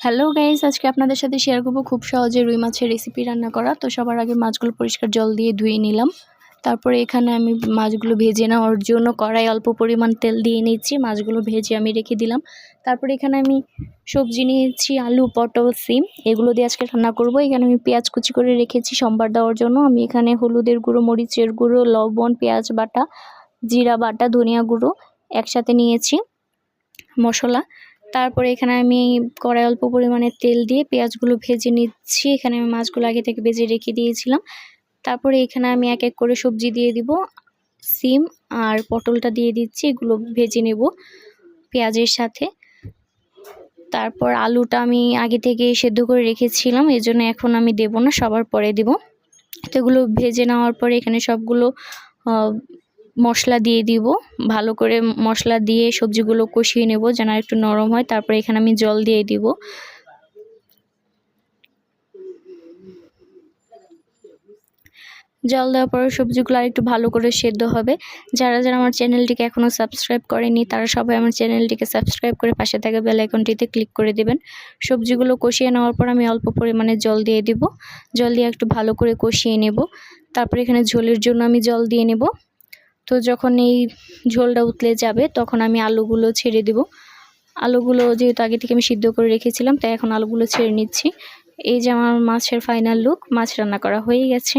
Hello guys আজকে আপনাদের সাথে শেয়ার করব খুব সহজে রুই মাছের রেসিপি রান্না করা। তো সবার আগে মাছগুলো পরিষ্কার জল দিয়ে ধুয়ে নিলাম। তারপরে এখানে আমি মাছগুলো ভেজে নেওয়ার জন্য কড়াই অল্প পরিমাণ তেল দিয়ে নিচ্ছি। মাছগুলো ভেজে আমি রেখে দিলাম। তারপরে এখানে আমি সবজি নিয়েছি, আলু, পটল, সিম। এগুলো দিয়ে আজকে রান্না করব। এখানে আমি পেঁয়াজ কুচি করে রেখেছি সম্বার দেওয়ার জন্য। আমি এখানে হলুদের গুঁড়ো, মরিচের গুঁড়ো, লবণ, পেঁয়াজ বাটা, জিরা বাটা, ধনিয়া গুঁড়ো একসাথে নিয়েছি। মশলা তারপরে এখানে আমি কড়াই অল্প পরিমাণে তেল দিয়ে পেঁয়াজগুলো ভেজে নিচ্ছি। এখানে আমি মাছগুলো আগে থেকে ভেজে রেখে দিয়েছিলাম। তারপরে এখানে আমি এক এক করে সবজি দিয়ে দিব, সিম আর পটলটা দিয়ে দিচ্ছি, এগুলো ভেজে নেব পেঁয়াজের সাথে। তারপর আলুটা আমি আগে থেকে সেদ্ধ করে রেখেছিলাম এই জন্য এখন আমি দেব না, সবার পরে দেব। তো এগুলো ভেজে নেওয়ার পরে এখানে সবগুলো মশলা দিয়ে দিব। ভালো করে মশলা দিয়ে সবজিগুলো কষিয়ে নেব যেন একটু নরম হয়। তারপরে এখানে আমি জল দিয়ে দিব। জল দেওয়ার পরে সবজিগুলো আর একটু ভালো করে সেদ্ধ হবে। যারা যারা আমার চ্যানেলটিকে এখনও সাবস্ক্রাইব করেনি তারা সবাই আমার চ্যানেলটিকে সাবস্ক্রাইব করে পাশে থাকা বেল আইকনটিতে ক্লিক করে দেবেন। সবজিগুলো কষিয়ে নেওয়ার পর আমি অল্প পরিমাণে জল দিয়ে দিব। জল দিয়ে একটু ভালো করে কষিয়ে নেব। তারপরে এখানে ঝোলের জন্য আমি জল দিয়ে নেব। তো যখন এই ঝোলটা উতলে যাবে, তখন আমি আলুগুলো ছেড়ে দেব। আলুগুলো যেহেতু আগে থেকে আমি সিদ্ধ করে রেখেছিলাম, তাই এখন আলুগুলো ছেড়ে নিচ্ছি। এই যে আমার মাছের ফাইনাল লুক মাছ রান্না করা হয়ে গেছে।